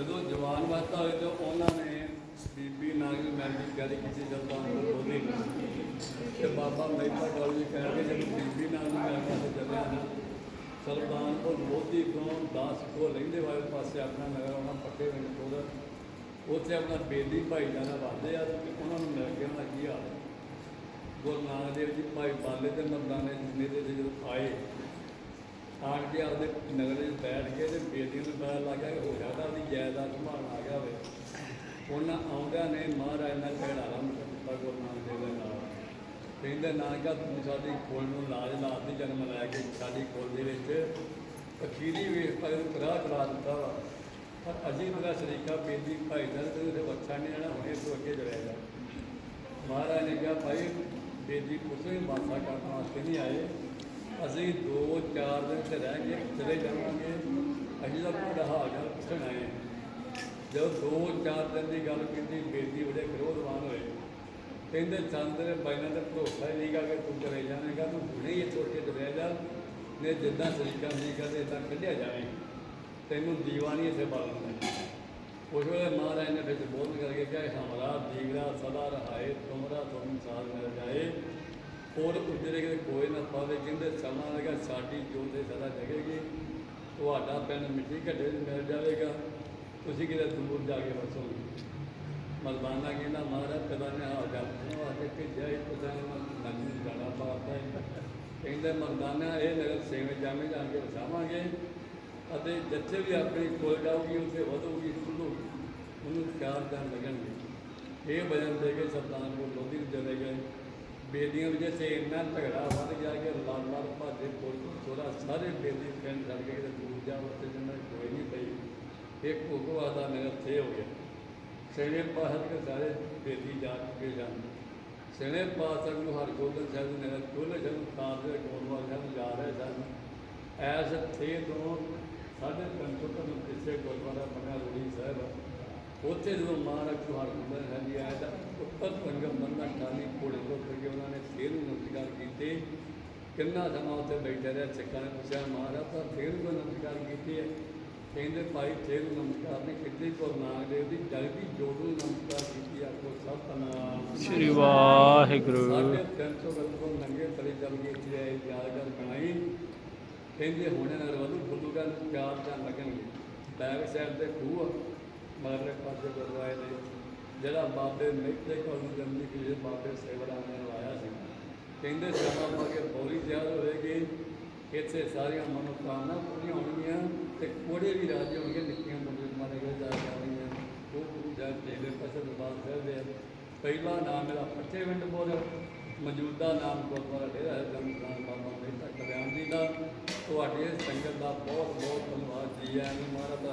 ਜਦੋਂ ਜਵਾਨ ਵਾਸਤਾ ਹੋਏ ਤੇ ਉਹਨਾਂ ਨੇ ਬੀਬੀ ਨਾਗ ਮੈਰਿਜ ਕਰੀ ਕਿਸੇ ਜਲਦਾਨ ਬੋਲੀ। ਤੇ ਬਾਬਾ ਮਹਿਤਾ ਗੌਰ ਜੀ ਕਹਿ ਕੇ ਜਦੋਂ ਬੀਬੀ ਨਾਗ ਨੂੰ ਮਿਲਣ ਚੱਲਿਆ ਨਾ ਸੁਲਤਾਨਪੁਰ ਮੋਦੀ ਤੋਂ 10 ਕੋ ਲੈਂਦੇ ਵਾਲੇ ਪਾਸੇ ਆਪਣਾ ਨਗਰ ਉਹਨਾਂ ਪੱਕੇ ਵਿੰਡ ਕੋਲ ਉੱਥੇ ਆਪਣਾ ਬੇਦੀ ਭਾਈ ਜਾਨਾ ਵਾਦੇ ਆ ਤੇ ਉਹਨਾਂ ਨੂੰ ਮਿਲ ਕੇ ਉਹਨਾਂ ਕੀ ਹਾਲ ਗੁਰੂ ਨਾਨਕ ਦੇਵ ਜੀ, ਭਾਈ ਬਾਲੇ ਤੇ ਮਰਦਾਨੇ ਜਿੰਨੇ ਦੇ ਜਦੋਂ ਆਏ ਆਣ ਕੇ ਆਪਦੇ ਨਗਰ ਵਿੱਚ ਬੈਠ ਕੇ ਤੇ ਬੇਦੀਆਂ ਨੂੰ ਪਤਾ ਲੱਗ ਗਿਆ ਕਿ ਹੋ ਜਾਂਦਾ ਉਹਦੀ ਜਾਇਦਾਦ ਸੰਭਾਲ ਆ ਗਿਆ ਹੋਵੇ। ਉਹਨਾਂ ਆਉਂਦਿਆਂ ਨੇ ਮਹਾਰਾਜ ਨਾਲ ਝਗੜਾ ਆਰੰਭ ਗੁਰੂ ਨਾਨਕ ਦੇਵ ਦੇ ਨਾਲ। ਕਹਿੰਦੇ, ਨਾਨਕਾ, ਤੂੰ ਸਾਡੀ ਖੋਲ ਨੂੰ ਲਾਜ ਲਾਤੀ ਜਨਮ ਲੈ ਕੇ ਸਾਡੀ ਖੋਲ ਦੇ ਵਿੱਚ ਅਖੀਰੀ ਵੇਖ ਪਰ ਕਰਾ ਕਰਾ ਦਿੱਤਾ ਵਾ। ਪਰ ਅਜੇ ਮੇਰਾ ਸ਼ਰੀਕਾ ਬੇਦੀ ਭਾਈ ਦਾ ਤੇ ਉਹਦੇ ਬੱਚਾ ਨੇ ਜਿਹੜਾ ਹੁਣੇ ਤੋਂ ਅੱਗੇ ਜੜਿਆ ਜਾ ਮਹਾਰਾਜ ਨੇ ਕਿਹਾ, ਭਾਈ, ਬੇਦੀ ਵੀ ਮਾਸਾ ਕਰਨ ਵਾਸਤੇ ਨਹੀਂ ਆਏ। ਅਸੀਂ 2-4 ਦਿਨ ਤੇ ਰਹਿ ਕੇ ਚਲੇ ਜਾਵਾਂਗੇ। ਅਸੀਂ ਤਾਂ ਪੂਰਾ ਹਾਲ ਚਾਲ ਪੁੱਛਣ ਆਏ ਜਦੋਂ 2-4 ਦਿਨ ਦੀ ਗੱਲ ਕੀਤੀ, ਬੇਦੀ ਬੜੇ ਵਿਰੋਧਵਾਨ ਹੋਏ। ਕਹਿੰਦੇ ਚੰਦ ਬਾਈਨਾਂ ਤੇ ਭਰੋਸਾ ਹੀ ਨਹੀਂਗਾ ਕਿ ਤੂੰ ਚਲੇ ਜਾਵੇਂਗਾ, ਤੂੰ ਹੁਣੇ ਹੀ ਇੱਥੇ ਕੇ ਚਲੇ ਜਾ। ਨੇ ਜਿੱਦਾਂ ਸਰੀਕਾ ਨਹੀਂ ਕਰਦੇ ਇਦਾਂ ਕੱਢਿਆ ਜਾਵੇ। ਤੈਨੂੰ ਦੀਵਾਨੀ ਇੱਥੇ ਬਾਲਣਾ ਉਸ ਵੇਲੇ ਮਹਾਰਾਜ ਨੇ ਵਿੱਚ ਬੋਲ ਕਰਕੇ ਕਿਹਾ, ਹਮਾਰਾ, ਦੀਗਰਾ, ਸਦਾ ਰਹਾਏ, ਤੁਮਰਾ, ਤੁਮ ਸਾਥ ਮਿਲ ਜਾਏ। ਔਰ ਉਜਰੇ ਕੇ ਕੋਈ ਨਾ ਪਾਵੇ। ਕਹਿੰਦੇ ਸਾਡੀ ਜੋਤੇ ਸਦਾ ਜਗੇਗੀ। ਤੁਹਾਡਾ ਪਿੰਡ ਮਿੱਟੀ ਘੱਟੇ 'ਚ ਮਿਲ ਜਾਵੇਗਾ। ਤੁਸੀਂ ਕਿਤੇ ਦੂਰ ਜਾ ਕੇ ਵਸੋਗੇ। ਮਰਦਾਨਾ ਕਹਿੰਦਾ, ਮਹਾਰਾਜ, ਪਿਤਾ ਨੇ ਆ ਜਾ ਪੁੱਛਣਾ ਕਿ ਭੇਜਿਆ ਇੱਕ ਪਤਾ ਨਹੀਂ ਨੰਨੀ ਜਾਣਾ ਪਾਤਾ ਕਹਿੰਦੇ ਮਰਦਾਨਾ ਇਹ ਨਗਰ ਸੇਵੇਂ ਜਾਵੇਂ ਜਾ ਕੇ ਵਸਾਵਾਂਗੇ ਅਤੇ ਜਿੱਥੇ ਵੀ ਆਪਣੀ ਕੋਲ ਜਾਊਗੀ, ਉੱਥੇ ਵਧੂਗੀ ਖੁੱਲੂਗੀ ਉਹਨੂੰ ਚਾਰ ਦਿਨ ਲੱਗਣਗੇ। ਇਹ ਵਜਨ ਦੇ ਕੇ ਸੁਲਤਾਨਪੁਰ ਲੋਧੀ ਨੂੰ ਚਲੇ ਗਏ। ਬੇਦੀਆਂ ਵਿੱਚ ਸੇ ਇੰਨਾ ਝਗੜਾ ਵੱਧ ਗਿਆ ਕਿ ਲਾਲ ਲਾਲ ਭਾਜੇ ਕੋਲ ਥੋੜਾ ਸਾਰੇ ਬੇਦੀ ਪਿੰਡ ਛੱਡ ਕੇ ਕਿਤੇ ਦੂਰ ਜਾ ਉੱਥੇ ਜਿੰਨਾ ਕੋਈ ਨਹੀਂ ਪਈ। ਇੱਕ ਭੁਗਵਾ ਦਾ ਨਗਰ ਥੇ ਹੋ ਗਿਆ। ਸੇਨੇ ਪਾਸਤ ਕੇ ਸਾਰੇ ਬੇਦੀ ਜਾ ਚੁੱਕੇ ਸਨ ਸੇਨੇ ਪਾਸਤ ਨੂੰ ਹਰਗੋਬਿੰਦ ਸਾਹਿਬ ਦੇ ਨਗਰ ਚੋਲੇ ਸਾਹਿਬ ਖਾਨ ਦੇ ਗੋਲਵਾਲ ਸਾਹਿਬ ਜਾ ਰਹੇ ਸਨ। ਐਸ ਥੇ ਤੋਂ ਸਾਡੇ ਕੰਟਰੋਲ ਨੂੰ ਪਿੱਛੇ ਗੁਰਦੁਆਰਾ ਬਣਿਆ ਰੂੜੀ ਸਾਹਿਬ। ਉੱਥੇ ਜਦੋਂ ਮਹਾਰਾਜ ਚੁਹਾਰ ਗੁੰਦਰ ਸਾਹਿਬ ਜੀ ਆਇਆ ਤਾਂ ਉੱਪਰ ਪੰਗਮ ਬੰਦਾ ਟਾਲੀ ਕੋੜੇ ਤੋਂ ਫਿਰ ਉਹਨਾਂ ਨੇ ਫੇਰ ਨੂੰ ਨਮਸਕਾਰ ਕੀਤੇ। ਕਿੰਨਾ ਸਮਾਂ ਉੱਥੇ ਬੈਠੇ ਰਹੇ ਸਿੱਖਾਂ ਨੇ ਪੁੱਛਿਆ ਮਹਾਰਾਜ ਤਾਂ ਫੇਰ ਨੂੰ ਨਮਸਕਾਰ ਕੀਤੀ ਹੈ ਕਹਿੰਦੇ ਭਾਈ ਫੇਰ ਨਮਸਕਾਰ ਨੇ ਕਿਤੇ ਗੁਰੂ ਨਾਨਕ ਦੇਵ ਦੀ ਜਗਦੀ ਜੋਤ ਨੂੰ ਨਮਸਕਾਰ ਕੀਤੀ ਆਖੋ ਸਤਨਾਮ ਸ੍ਰੀ ਵਾਹਿਗੁਰੂ। ਸਾਡੇ 300 ਗਲਤੋਂ ਨੰਗੇ ਤਲੇ ਕੇ ਇੱਥੇ ਆਏ ਯਾਦਗਾਰ ਬਣਾਈ। ਕਹਿੰਦੇ ਹੁਣੇ ਨਾਲ ਵਧੂ ਬੁੱਧੂਗਾ ਚਾਰ ਚੰਨ ਲੱਗਣਗੇ। ਬੈਕ ਸਾਈਡ ਤੇ ਖੂਹ ਆ, ਮਗਰਲੇ ਪਾਸੇ ਗੁਰਦੁਆਰੇ ਦੇ ਜਿਹੜਾ ਬਾਬੇ ਮਿੱਤੇ ਕੋਲ ਨੂੰ ਜੰਮੀ ਕਿਸੇ ਬਾਬੇ ਸੇਵੜਾ ਨੇ ਲਵਾਇਆ ਸੀ। ਕਹਿੰਦੇ ਸਮਾਂ ਪਾ ਕੇ ਬੋਲੀ ਤਿਆਰ ਹੋਵੇਗੀ ਇੱਥੇ ਸਾਰੀਆਂ ਮਨੋਕਾਮਨਾ ਪੂਰੀਆਂ ਹੋਣਗੀਆਂ ਤੇ ਕੋੜੇ ਵੀ ਰਾਜੀ ਹੋਣਗੇ ਨਿੱਕੀਆਂ ਮੁੰਡੇ ਮਾਰੇ ਜਾ ਜਾਣਗੀਆਂ ਉਹ ਗੁਰੂ ਜਾ ਜਿਹੜੇ ਪਾਸੇ ਦਰਬਾਰ ਸਾਹਿਬ ਦੇ ਆ। ਪਹਿਲਾ ਨਾਮ ਮੇਰਾ ਪੱਚੇ ਵਿੰਡ ਬੋਲ ਮੌਜੂਦਾ ਨਾਮ ਗੁਰਦੁਆਰਾ ਡੇਰਾ ਹੈ ਬਾਬਾ ਮਹਿਤਾ ਕਲਿਆਣ ਜੀ ਦਾ। ਤੁਹਾਡੇ ਸੰਗਤ ਦਾ ਬਹੁਤ ਬਹੁਤ ਧੰਨਵਾਦ ਜੀ ਆਇਆਂ ਨੂੰ ਮਹਾਰਾਜ ਦਾ